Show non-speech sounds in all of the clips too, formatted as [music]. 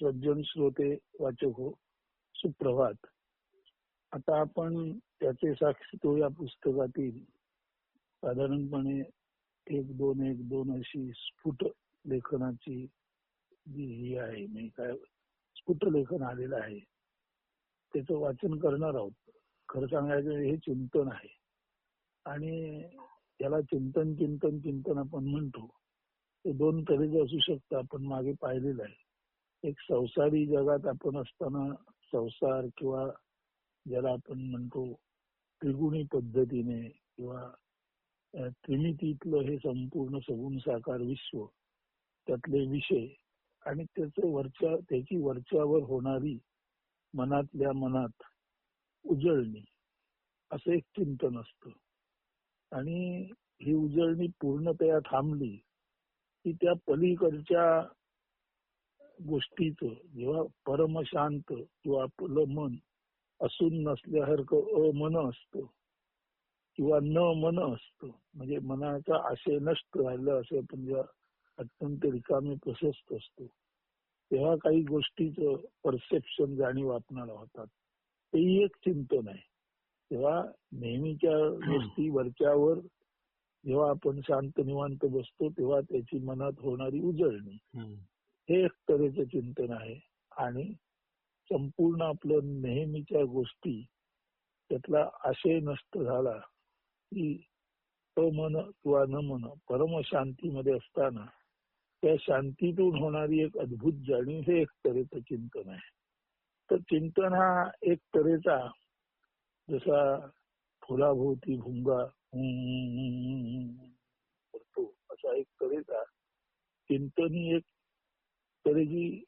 सज्जन श्रोते वाचक हो सुप्रभात. आता आपण त्याचे साक्षी तो या पुस्तकातील. साधारणपणे एक दोन एक दोन अशी स्फुट लेखनाची जी ही आहे नाही काय स्फुट लेखन आलेलं आहे त्याचं वाचन करणार आहोत. खरं सांगायचं हे चिंतन आहे. आणि याला चिंतन चिंतन चिंतन आपण म्हणतो. ते दोन तऱ्हेचे असू शकतं आपण मागे पाहिलेलं आहे. एक संसारी जगात आपण असताना संसार किंवा ज्याला आपण म्हणतो त्रिगुणी पद्धतीने किंवा त्रिमितीतलं हे संपूर्ण सगुण साकार विश्व त्यातले विषय आणि त्याच वरच्या त्याची वरच्यावर होणारी मनातल्या मनात उजळणी असं एक चिंतन असतं. आणि ही उजळणी पूर्णतया थांबली की त्या पलीकडच्या गोष्टीच जेव्हा परमशांत किंवा आपलं मन असून नसल्यासारखं अमन असतं किंवा न मन असतं म्हणजे मनाचा आशय नष्ट राहिलं असं आपण जेव्हा अत्यंत रिकामी प्रशस्त असतो तेव्हा काही गोष्टीचं परसेप्शन जाणीव आपणाला होतात. तेही एक चिंतन आहे. तेव्हा नेहमीच्या गोष्टी वरच्यावर जेव्हा आपण शांत निवांत बसतो तेव्हा त्याची मनात होणारी उजळणी. हे एक तऱ्हेचं चिंतन आहे आणि संपूर्ण आपलं नेहमीच्या गोष्टी त्यातला आशय नष्ट झाला की तो मन किंवा न मन परमशांतीमध्ये असताना त्या शांतीतून होणारी एक अद्भुत जाणीव हे एक तऱ्हेचं चिंतन आहे तर चिंतन हा एक तऱ्हेचा जसा फुलाभोवती भुंगा करतो असा एक तऱ्हेचा चिंतन ही एक तऱ्हेची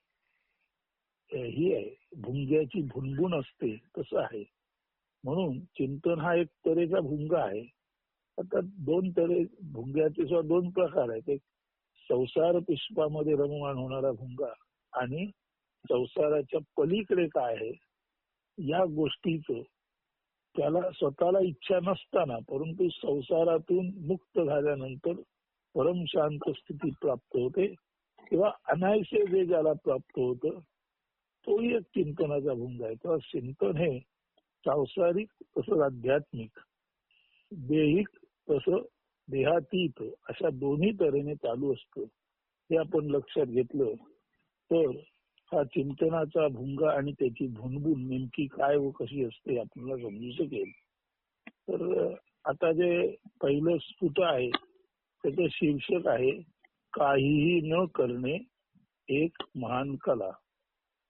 ही आहे. भुंग्याची भुनभुन असते तसं आहे. म्हणून चिंतन हा एक तऱ्हेचा भुंगा आहे. आता दोन तरे भुंग्याचे सुद्धा दोन प्रकार आहेत. एक संसार पुष्पामध्ये रममाण होणारा भुंगा आणि संसाराच्या पलीकडे काय आहे या गोष्टीच त्याला स्वतःला इच्छा नसताना परंतु संसारातून मुक्त झाल्यानंतर परम शांत स्थिती प्राप्त होते. किंवा अनायसे जे ज्याला प्राप्त होत तोही एक चिंतनाचा भंग आहे. तेव्हा चिंतन हे सांसारिक तसंच आध्यात्मिक देहिक तसं देहातीत अशा दोन्ही तऱ्हेने चालू असतं. हे आपण लक्षात घेतलं तर हा चिंतनाचा भुंगा आणि त्याची भुनभुन नेमकी काय व कशी असते आपल्याला समजू शकेल. तर आता जे पहिलं स्फुट आहे त्याचं शीर्षक आहे काहीही न करणे एक महान कला.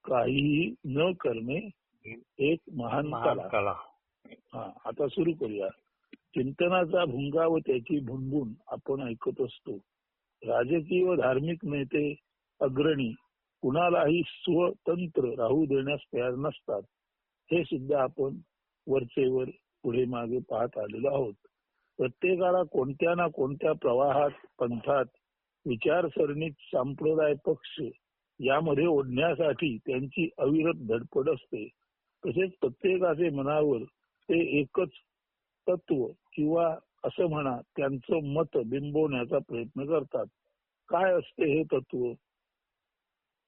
काहीही न करणे एक महान कला. हा आता सुरू करूया. चिंतनाचा भुंगा व त्याची भुनभुन आपण ऐकत असतो. राजकीय व धार्मिक नेते अग्रणी कुणालाही स्वतंत्र राहू देण्यास तयार नसतात. हे सुद्धा आपण वरचेवर पुढे मागे पाहत आलेलो आहोत. प्रत्येकाला कोणत्या ना कोणत्या प्रवाहात पंथात विचारसरणीत संप्रदाय पक्ष यामध्ये ओढण्यासाठी त्यांची अविरत धडपड असते. तसेच प्रत्येकाचे मनावर ते एकच तत्व किंवा असं म्हणा त्यांचं मत बिंबवण्याचा प्रयत्न करतात. काय असते हे तत्व?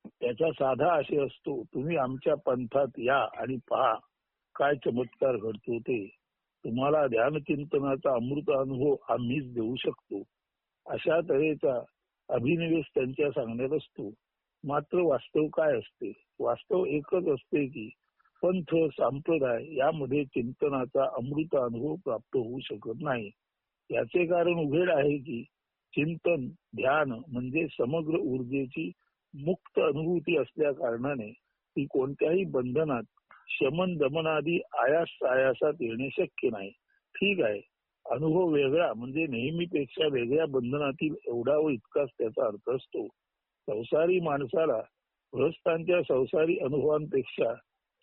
त्याचा साधा आशय असतो तुम्ही आमच्या पंथात या आणि पहा काय चमत्कार घडतो ते. तुम्हाला ध्यानचिंतनाचा अमृत अनुभव आम्हीच देऊ शकतो. अशा तऱ्हेचा अभिनिवेश त्यांच्या सांगण्यात असतो. मात्र वास्तव काय असते? वास्तव एकच असते की पंथ संप्रदाय यामध्ये चिंतनाचा अमृत अनुभव प्राप्त होऊ शकत नाही. याचे कारण उघड आहे की चिंतन ध्यान म्हणजे समग्र ऊर्जेची मुक्त अनुभूती असल्या कारणाने ती कोणत्याही बंधनात शमन दमनादी आयास आयासात येणे शक्य नाही. ठीक आहे. अनुभव वेगळा. म्हणजे नेहमीपेक्षा वेगळ्या बंधनातील एवढा व इतकाच त्याचा अर्थ असतो. संसारी माणसाला गृहस्थांच्या संसारी अनुभवांपेक्षा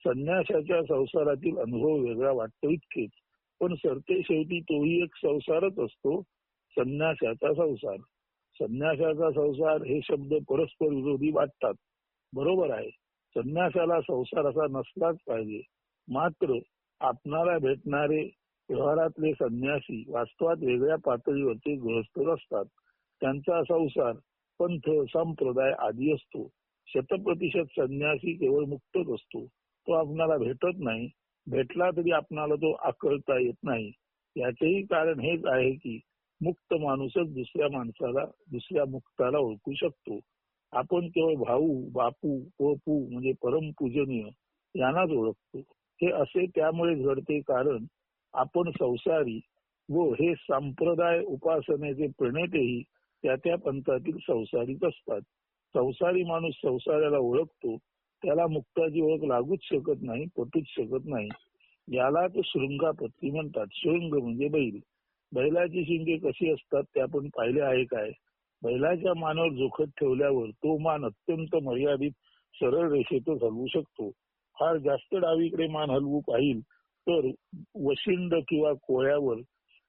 संन्यासाच्या संसारातील अनुभव वेगळा वाटतो इतकेच. पण सरते शेवटी तोही एक संसारच असतो. संन्यासाचा संसार. संन्यासाचा संसार हे शब्द परस्पर विरोधी वाटतात. बरोबर आहे. संन्यासाला संसार असा नसलाच पाहिजे. मात्र आपणाला भेटणारे व्यवहारातले संन्यासी वास्तवात वेगळ्या पातळीवरचे गृहस्थ असतात. त्यांचा संसार पंथ संप्रदाय आदी असतो. शतप्रतिशत संन्यासी केवळ मुक्तच असतो. तो आपणाला भेटत नाही. भेटला तरी आपणाला तो आकळता येत नाही. याचेही कारण हेच आहे की मुक्त माणूसच दुसऱ्या माणसाला दुसऱ्या मुक्ताला ओळखू शकतो. आपण केवळ भाऊ बापू पपू म्हणजे परमपूजनीय यांनाच ओळखतो. हे असे त्यामुळे घडते कारण आपण संसारी व हे संप्रदाय उपासनेचे प्रणेतेही त्या त्या पंथातील संसारीच असतात. संसारी माणूस संसाराला ओळखतो त्याला मुक्ताची ओळख लागूच शकत नाही पटूच शकत नाही. यालाच शृंगापत्ती म्हणतात. शृंग म्हणजे बैल. बैलाची शिंगे कशी असतात ते आपण पाहिले आहे काय? बैलाच्या मानावर जोखत ठेवल्यावर तो मान अत्यंत मर्यादित सरळ रेषेतच हलवू शकतो. फार जास्त डावीकडे मान हलवू पाहिजे तर वशिंड किंवा कोळ्यावर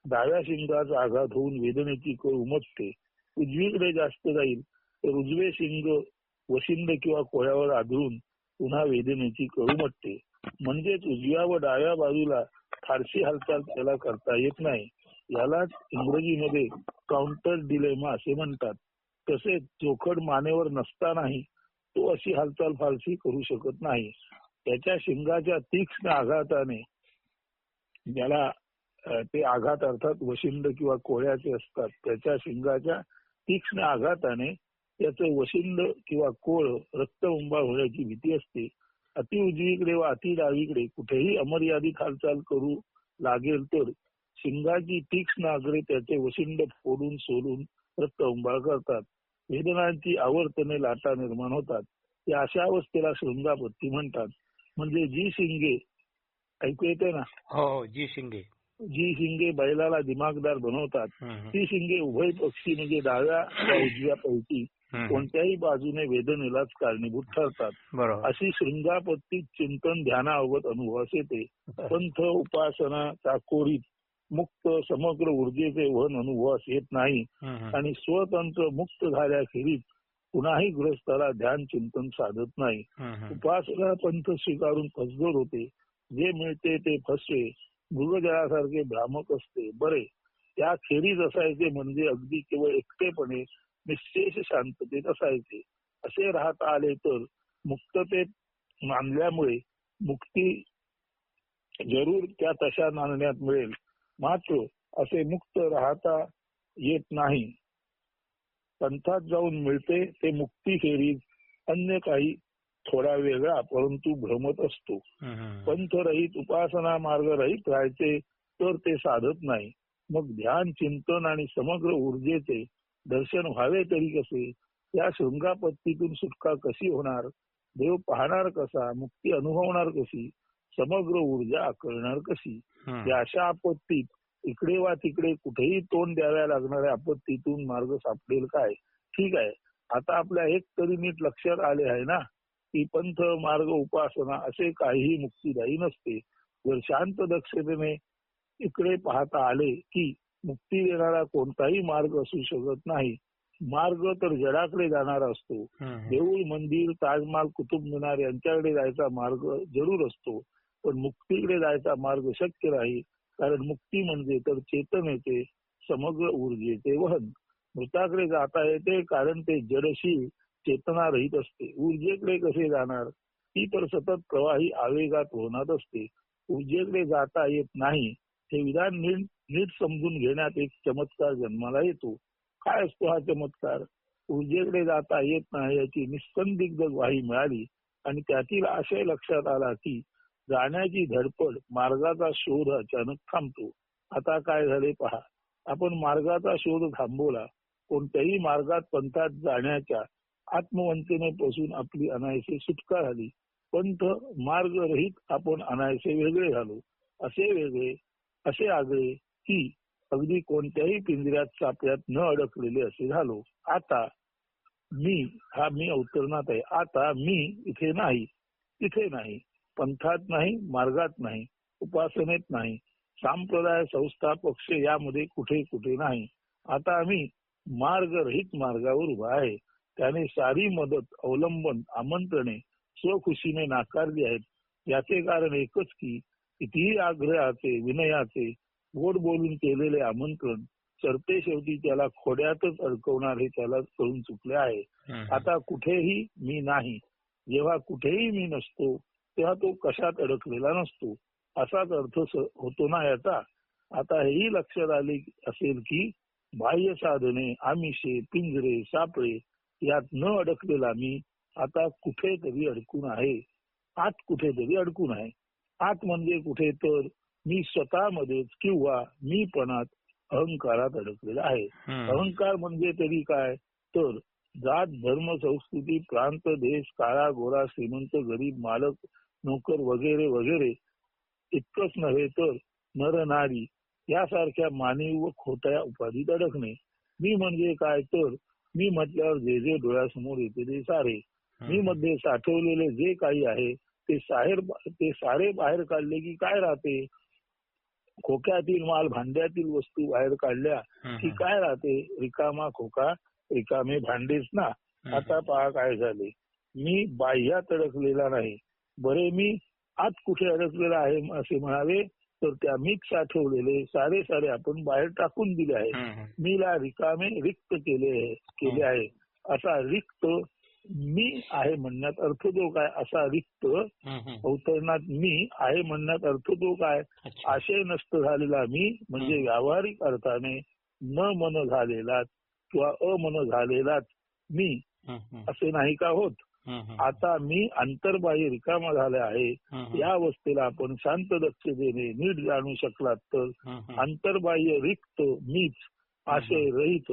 डाव्या शिंगाचा आघात होऊन वेदनेची कळ उमटते. उजवीकडे जास्त जाईल तर उजवे शिंग वशिंड किंवा कोळ्यावर आदळून पुन्हा वेदनेची कळ उमटते. म्हणजेच उजव्या व डाव्या बाजूला फारशी हालचाल त्याला करता येत नाही. यालाच इंग्रजीमध्ये काउंटर डिलेमा असे म्हणतात. तसेच चोखड मानेवर नसतानाही तो अशी हालचाल फारशी करू शकत नाही. त्याच्या शिंगाच्या तीक्ष्ण आघाताने ज्याला ते आघात अर्थात वशिंड किंवा कोळ्याचे असतात त्याच्या शिंगाच्या तीक्ष्ण आघाताने त्याचं वशिंड किंवा कोळ रक्त उंबाळ होण्याची भीती असते. अति उजवीकडे व अति डावीकडे कुठेही अमर्यादित हालचाल करू लागेल तर शिंगाची तीक्ष्ण आग्रे त्याचे वशिंड फोडून सोडून रक्त उंबाळ करतात. वेदनांची आवर्तने लाटा निर्माण होतात. या अशा अवस्थेला शृंगापत्ती म्हणतात. म्हणजे जी शिंगे ऐकू येते ना? हो जी शिंगे. जी शिंगे बैलाला दिमागदार बनवतात. ती शिंगे उभय पक्षी म्हणजे डाव्या उजव्या पैकी कोणत्याही बाजूने वेदनेलाच कारणीभूत ठरतात. अशी शृंगापत्ती चिंतन ध्यानाअवगत अनुभवास येते. पंथ उपासना चाकोरीत मुक्त समग्र ऊर्जेचे वहन अनुभवास येत नाही. आणि स्वतंत्र मुक्त झाल्याखेरीज कुणाही गृहस्थाला ध्यान चिंतन साधत नाही. उपासना पंथ स्वीकारून फसगड होते. जे मिळते ते फसवे. मृगजळासारखे भ्रामक असते बरे. त्या खेरीज असायचे म्हणजे अगदी केवळ एकटेपणे निशेष शांततेत असायचे. असे राहता आले तर मुक्ततेत मानल्यामुळे मुक्ती जरूर त्या तशा नांदण्यात मिळेल. मात्र असे मुक्त राहता येत नाही. पंथात जाऊन मिळते ते मुक्ती खेरीज अन्य काही थोडा वेगळा परंतु भ्रमत असतो. पंथ रहित उपासना मार्ग रहित राहायचे तर ते साधत नाही. मग ध्यान चिंतन आणि समग्र ऊर्जेचे दर्शन व्हावे तरी कसे? या शृंगापत्तीतून सुटका कशी होणार? देव पाहणार कसा? मुक्ती अनुभवणार कशी? समग्र ऊर्जा आकळणार कशी? या अशा आपत्तीत इकडे वा तिकडे कुठेही तोंड द्याव्या लागणाऱ्या आपत्तीतून मार्ग सापडेल काय? ठीक आहे. आता आपल्या एक तरी नीट लक्षात आले आहे ना? की पंथ मार्ग उपासना असे काहीही मुक्तीदायी नसते. जर शांत दक्षतेने इकडे पाहता आले की मुक्ती देणारा कोणताही मार्ग असू शकत नाही मार्ग तर जडाकडे जाणारा असतो. देऊळ मंदिर ताजमहाल कुतुब मिनार यांच्याकडे जायचा मार्ग जरूर असतो. पण मुक्तीकडे जायचा मार्ग शक्य नाही कारण मुक्ती म्हणजे तर चेतनेचे समग्र ऊर्जेचे वहन. मृताकडे जाता येते कारण ते जडशील चेतना रहित असते. ऊर्जेकडे कसे जाणार? ती तर सतत प्रवाही आवेगात होणार असते. ऊर्जेकडे जाता येत नाही हे विधान नीट नीट समजून घेण्यात एक चमत्कार जन्माला येतो. काय असतो हा चमत्कार? ऊर्जेकडे जाता येत नाही याची निसंदिग्ध ग्वाही मिळाली आणि त्यातील आशय लक्षात आला की जाण्याची धडपड मार्गाचा शोध अचानक थांबतो. आता काय झाले पहा. आपण मार्गाचा शोध थांबवला. कोणत्याही मार्गात पंथात जाण्याच्या आत्मवंतेने पासून आपली अनायसे सुटका झाली. पंथ मार्गरहित आपण अनायसे वेगळे झालो. असे वेगळे असे आगळे की अगदी कोणत्याही पिंजऱ्यात सापड्यात न अडकलेले असे झालो. आता मी हा मी अवतरणात आहे. आता मी इथे नाही. तिथे नाही. पंथात नाही मार्गात नाही उपासनेत नाही. सांप्रदाय संस्था पक्ष यामध्ये कुठे कुठे नाही. आता आम्ही मार्गरहित मार्गावर उभा आहे. त्याने सारी मदत अवलंबन आमंत्रणे स्वखुशीने नाकारली आहेत. याचे कारण एकच की कितीही आग्रहाचे विनयाचे गोड बोलून केलेले आमंत्रण सरते शेवटी त्याला खोड्यातच अडकवणार हे त्याला कळून चुकले आहे. आता कुठेही मी नाही. जेव्हा कुठेही मी नसतो तेव्हा तो कशात अडकलेला नसतो? असाच अर्थ होतो ना याचा? आता हेही लक्षात आले असेल की बाह्य साधने आमिषे पिंजरे सापळे यात न अडकलेला मी आता कुठेतरी अडकून आहे. आत कुठेतरी अडकून आहे. आत म्हणजे कुठे तर मी स्वतःमध्येच किंवा मीपणात अहंकारात अडकलेला आहे. अहंकार म्हणजे तरी काय? तर जात धर्म संस्कृती प्रांत देश काळा गोरा श्रीमंत गरीब मालक नोकर वगैरे वगैरे इतकंच नव्हे तर नर नारी यासारख्या मानवी व खोट्या उपाधीत अडकणे. मी म्हणजे काय? तर मी म्हटल्यावर जे जे डोळ्यासमोर येते ते सारे. मी. मध्ये साठवलेले जे काही आहे ते साहेर ते सारे बाहेर काढले की काय राहते? खोक्यातील माल भांड्यातील वस्तू बाहेर काढल्या. की काय राहते? रिकामा खोका रिकामे भांडेच ना. आता पहा काय झाले. मी बाह्यात अडकलेला नाही. बरे मी आत कुठे अडकलेला आहे असे म्हणावे? तर त्या मीच साठवलेले सारे सारे आपण बाहेर टाकून दिले आहे. मीला रिकामे रिक्त केले केले आहे असा रिक्त मी आहे म्हणण्यात अर्थ तो काय असा रिक्त. अवतरणात मी आहे म्हणण्यात अर्थ तो काय. आशय नष्ट झालेला मी म्हणजे. व्यावहारिक अर्थाने न मन झालेला किंवा अमन झालेलाच मी. असे नाही का होत. आता मी अंतर्बाह्य रिकामा झाले आहे. या अवस्थेला आपण शांत दक्षतेने नीट जाणू शकलात तर. अंतर्बाह्य रिक्त मीच आशय रहित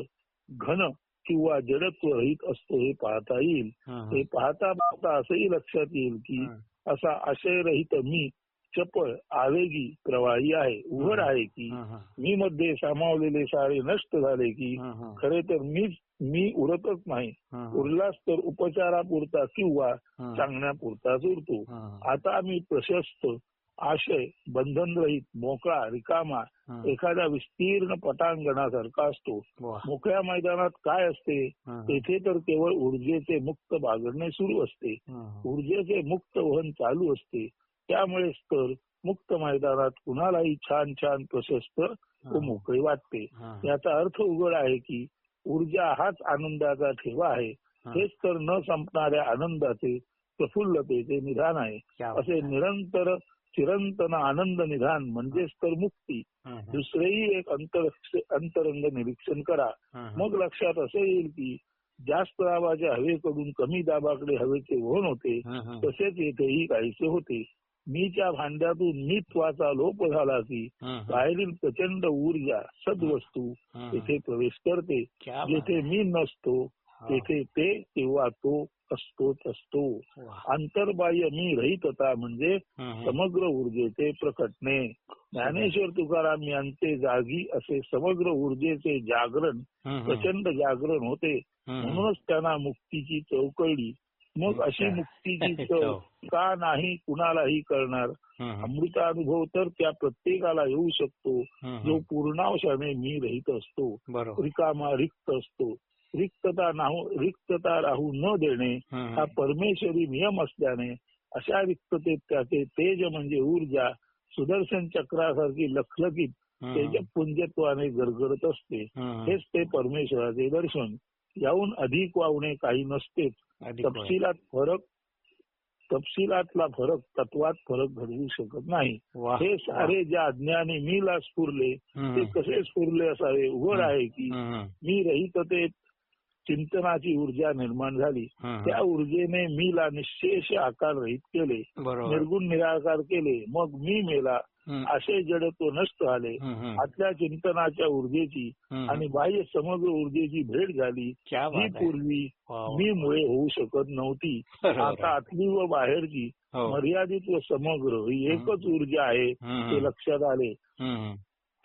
घन किंवा जडत्व रहित असतो हे पाहता येईल. हे पाहता पाहता असंही लक्षात येईल की. असा आशयरहित मी चपळ आवेगी प्रवाही आहे उघड आहे की. मी मध्ये सामावलेले सारे नष्ट झाले की. खरे तर मीच मी उरतच नाही. उरलाच तर उपचारापुरता किंवा. सांगण्यापुरताच उरतो. आता मी प्रशस्त आशय बंधनरहित मोकळा रिकामा. एखाद्या विस्तीर्ण पटांगणासारखा असतो. मोकळ्या मैदानात काय असते. तेथे तर केवळ ऊर्जेचे मुक्त बागडणे सुरू असते. ऊर्जेचे मुक्त वहन चालू असते त्यामुळेच तर मुक्त मैदानात कुणालाही छान छान प्रशस्त व मोकळे वाटते. याचा अर्थ उघड आहे की ऊर्जा हाच आनंदाचा ठेवा आहे. हेच तर न संपणाऱ्या आनंदाचे प्रफुल्लतेचे निधान आहे. असे निरंतर चिरंतन आनंद निधान म्हणजेच तर मुक्ती. दुसरेही एक अंतर अंतरंग निरीक्षण करा. मग लक्षात असं येईल की जास्त दाबाच्या हवेकडून कमी दाबाकडे हवेचे वहन होते. तसेच येथेही काहीसे होते. मीच्या भांड्यातून मीत्वाचा लोप झाला की. बाहेरील प्रचंड ऊर्जा सद्वस्तू. तेथे प्रवेश करते जेथे मी नसतो. तेथे ते तेव्हा तो असतोच असतो वा. अंतर्बाह्य मी रहितता म्हणजे. समग्र ऊर्जेचे प्रकटणे ज्ञानेश्वर तुकाराम यांचे जागी असे समग्र ऊर्जेचे जागरण. प्रचंड जागरण होते. म्हणूनच त्यांना मुक्तीची चौकळली मग अशी मुक्तीची चव [laughs] का नाही कुणालाही करणार हम्म. अमृतानुभव तर त्या प्रत्येकाला येऊ शकतो. जो पूर्णावशाने मी रहित असतो रिकामा रिक्त असतो रिक्तता नाहू रिक्तता राहू न देणे. हा परमेश्वरी नियम असल्याने अशा रिक्ततेत त्याचे तेज म्हणजे ऊर्जा सुदर्शन चक्रासारखी लखलखीत हम्म. तेजपुंजत्वाने गरगरत असते. हेच ते परमेश्वराचे दर्शन याहून अधिक वावणे काही नसतेच. तपशिलात फरक तपशिलातला फरक तत्वात फरक घडवू शकत नाही. हे सारे ज्या अज्ञानी मीला स्फुरले हम्म. ते कसे स्फुरले असावे उघड आहे की. मी रहिततेत चिंतनाची ऊर्जा निर्माण झाली. त्या ऊर्जेने मीला निशेष आकार रहित केले निर्गुण निराकार केले मग मी मेला. असे जडत्व नष्ट झाले. आतल्या चिंतनाच्या ऊर्जेची. आणि बाह्य समग्र ऊर्जेची भेट झाली आहे पूर्वी. मी मुळे होऊ शकत नव्हती आता. आतली व बाहेरची हो. मर्यादित व समग्र ही एकच ऊर्जा आहे. ते लक्षात आले.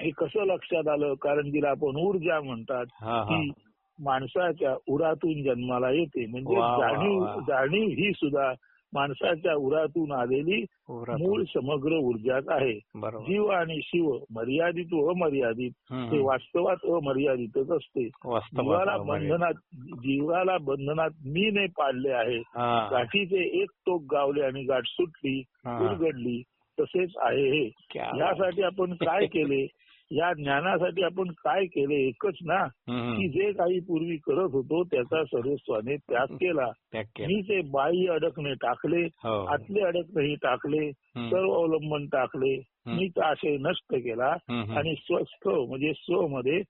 हे कसं लक्षात आलं कारण तिला आपण ऊर्जा म्हणतात हा, हा. ती माणसाच्या उरातून जन्माला येते म्हणजे जाणीव. जाणीव ही सुद्धा माणसाच्या उरातून आलेली. मूळ समग्र ऊर्जाच आहे जीव आणि शिव मर्यादित व अमर्यादित. हे वास्तवात अमर्यादितच असते जीवाला. बंधनात जीवाला बंधनात मी ने पाडले आहे. गाठीचे एक टोक गावले आणि गाठ सुटली. उलगडली तसेच आहे हे. यासाठी आपण काय केले [laughs] या ज्ञानासाठी आपण काय केले एकच ना. की जे काही पूर्वी करत होतो त्याचा सर्वस्वाने त्याग केला. मी ते बाह्य अडकणे टाकले हो आतले अडकणेही टाकले. सर्व अवलंबन टाकले. मी तर आशय नष्ट केला. आणि स्वस्थ म्हणजे स्वमध्ये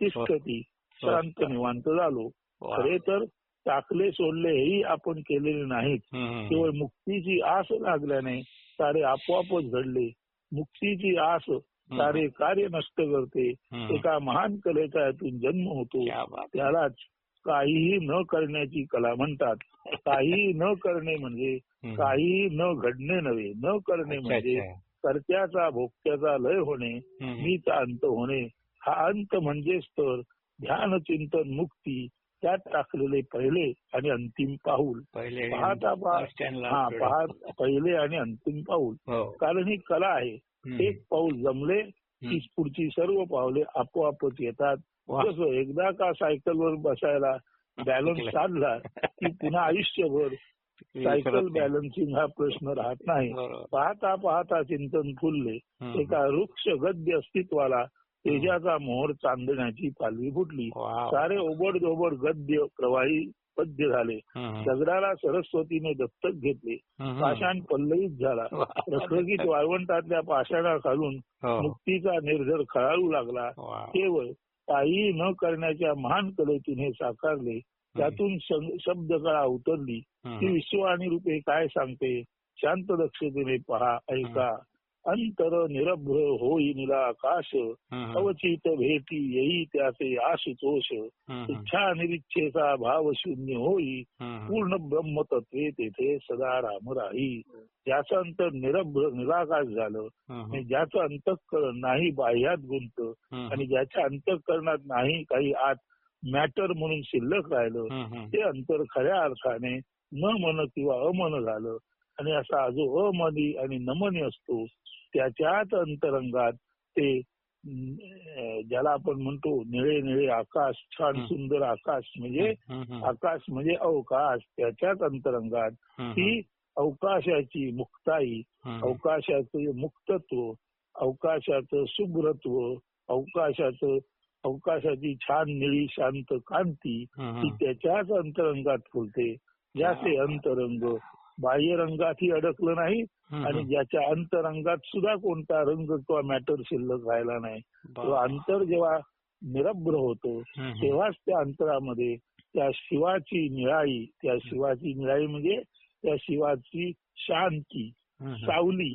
तिष्ठती शांत निवांत झालो. खरे तर टाकले सोडले हेही आपण केलेले नाहीत. केवळ मुक्तीची आस लागल्याने सारे आपोआपच घडले मुक्तीची आस सारे कार्य नष्ट करते. एका महान कलेचा यातून जन्म होतो. त्यालाच काहीही न करण्याची कला म्हणतात [laughs] काहीही न करणे म्हणजे. काहीही न घडणे नव्हे न करणे म्हणजे. कर्त्याचा भोगत्याचा लय होणे. मीचा अंत होणे हा अंत म्हणजेच तर ध्यान चिंतन मुक्ती त्यात टाकलेले पहिले आणि अंतिम पाऊल पहिले पाहता हा पहिले आणि अंतिम पाऊल हो. कारण ही कला आहे. एक पाऊल जमले. की पुढची सर्व पावले आपोआपच येतात. जसं एकदा का सायकलवर बसायला [laughs] बॅलन्स साधला की पुन्हा आयुष्यभर सायकल. बॅलन्सिंग हा प्रश्न राहत नाही. पाहता पाहता चिंतन फुलले. एका वृक्ष गद्य अस्तित्वाला तेजाचा मोहर चांदण्याची पालवी फुटली. सारे ओबड दोबड गद्य प्रवाही पद्य झाले. दगडाला सरस्वतीने दत्तक घेतले. पाषाण पल्लवीत झाला. रखरखीत वाळवंटातल्या पाषाणा घालून हो. मुक्तीचा निर्धार खळाळू लागला. केवळ काही न करण्याच्या महान कलेतून हे साकारले त्यातून शब्द कळा उतरली ती आणि रूपे काय सांगते शांत दक्षतेने पहा ऐका अंतर निरभ्र होई हम्म. अवचित भेटी येई त्याचे आशुतोष. इच्छा निरीच्छेचा भाव शून्य होई. पूर्ण ब्रह्मतत्वे तेथे सदा राम राही ज्याचं अंतर निरभ्र निराकाश झालं. आणि ज्याचं अंतःकरण नाही बाह्यात गुंत. आणि ज्याच्या अंतःकरणात नाही काही आत मॅटर म्हणून शिल्लक राहिलं. ते अंतर खऱ्या अर्थाने न मन किंवा अमन झालं आणि असा जो अमनी आणि नमनी असतो त्याच्याच अंतरंगात ते ज्याला आपण म्हणतो निळे निळे आकाश छान हं. सुंदर आकाश म्हणजे. आकाश म्हणजे अवकाश त्याच्याच अंतरंगात. ती अवकाशाची मुक्ताई. अवकाशाचं मुक्तत्व अवकाशाचं शुभ्रत्व अवकाशाचं अवकाशाची छान निळी शांत कांती. ती त्याच्याच अंतरंगात फुलते ज्याचे अंतरंग बाह्य रंगातही अडकलं नाही. आणि ज्याच्या अंतरंगात सुद्धा कोणता रंग किंवा मॅटर शिल्लक राहिला नाही तेव्हा अंतर जेव्हा निरभ्र होतो. तेव्हाच त्या अंतरामध्ये त्या शिवाची निळाई त्या शिवाची निळाई म्हणजे त्या शिवाची शांती. सावली.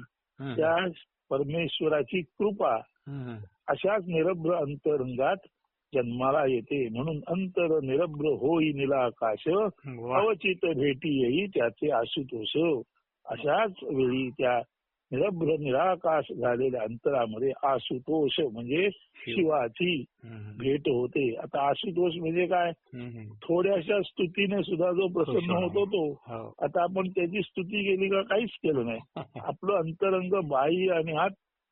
त्या परमेश्वराची कृपा. अशाच निरभ्र अंतरंगात जन्माला येते म्हणून अंतर निरभ्र होई निला आकाश वा. अवचित भेटी येई त्याचे आशुतोष अशाच वेळी त्या निरभ्र निराकाश झालेल्या अंतरामध्ये आशुतोष म्हणजे शिवाची. भेट होते आता आशुतोष म्हणजे काय. थोड्याशा स्तुतीने सुद्धा जो प्रसन्न प्रसन्न. होतो तो हो. आता आपण त्याची स्तुती केली का काहीच केलं नाही [laughs] आपलं अंतरंग बाई आणि हात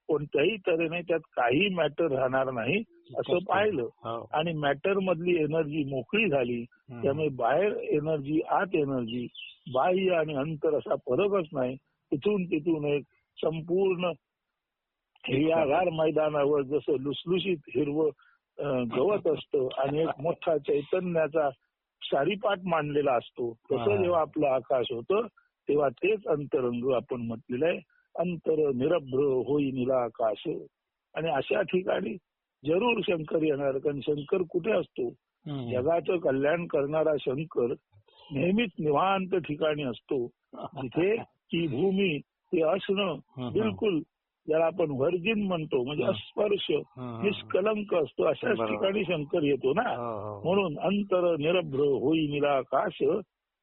कोणत्याही तऱ्हेने त्यात काही मॅटर राहणार नाही असं पाहिलं. हो. आणि मॅटर मधली एनर्जी मोकळी झाली. त्यामुळे बाहेर एनर्जी आत एनर्जी बाह्य आणि अंतर असा फरकच नाही. तिथून तिथून एक संपूर्ण हिरव्यागार मैदानावर जसं लुसलुशीत हिरवं गवत असतं आणि एक मोठा चैतन्याचा सारीपाट मांडलेला असतो. तसं जेव्हा आपलं आकाश होतं तेव्हा तेच अंतरंग आपण म्हटलेलं आहे. अंतर निरभ्र होई निला आकाश आणि अशा ठिकाणी जरूर शंकर येणार कारण शंकर कुठे असतो. जगाचं कल्याण करणारा शंकर नेहमीच निवांत ठिकाणी असतो जिथे की भूमी ते असणं. बिलकुल ज्याला आपण व्हर्जिन म्हणतो म्हणजे. अस्पर्श. निष्कलंक असतो अशाच. ठिकाणी शंकर येतो ना हो, हो. म्हणून अंतर निरभ्र होई निराकाश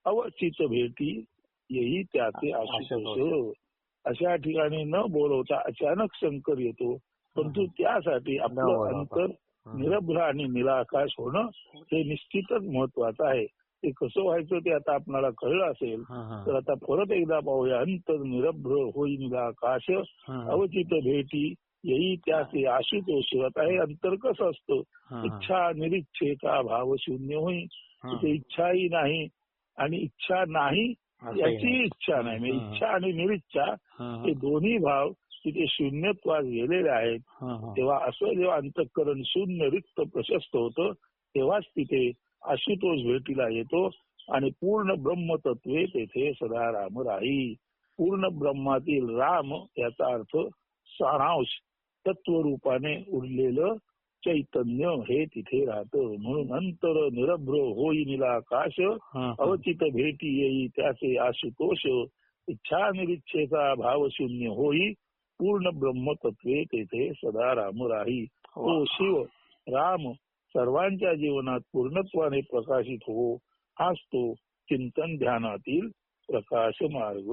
अवचित भेटी येई त्याचे आशुतोष. अशा ठिकाणी न बोलवता अचानक शंकर येतो परंतु त्यासाठी आपलं. अंतर. निरभ्र आणि निराकाश होणं हे निश्चितच महत्वाचं आहे ते कसं व्हायचं ते आता आपल्याला कळलं असेल. तर आता परत एकदा पाहूया अंतर निरभ्र होई निराकाश. अवचित भेटी येई त्याचे आशुतोष आता हे अंतर कसं असतं. इच्छा निरीच्छेचा भाव शून्य होई. तिथे इच्छाही नाही आणि इच्छा नाही याची. इच्छा नाही म्हणजे. इच्छा आणि निरीच्छा. हे दोन्ही भाव तिथे शून्यत्वास गेलेले आहेत. तेव्हा असं जेव्हा अंतःकरण शून्य रिक्त प्रशस्त होतं तेव्हाच तिथे आशुतोष भेटीला येतो आणि पूर्ण ब्रह्मतत्वे तेथे सदा राम राही पूर्ण ब्रह्मातील राम याचा अर्थ सारांश तत्वरूपाने उरलेलं चैतन्य हे तिथे राहतं म्हणून अंतर निरभ्र होई निराकाश हा. अवचित भेटी येई त्याचे आशुतोष इच्छा निरीच्छेचा भाव शून्य होई पूर्ण ब्रह्मतत्वे तेथे सदा राम राही तो शिव राम सर्वांच्या जीवनात पूर्णत्वाने प्रकाशित हो हाच तो चिंतन ध्यानातील प्रकाश मार्ग.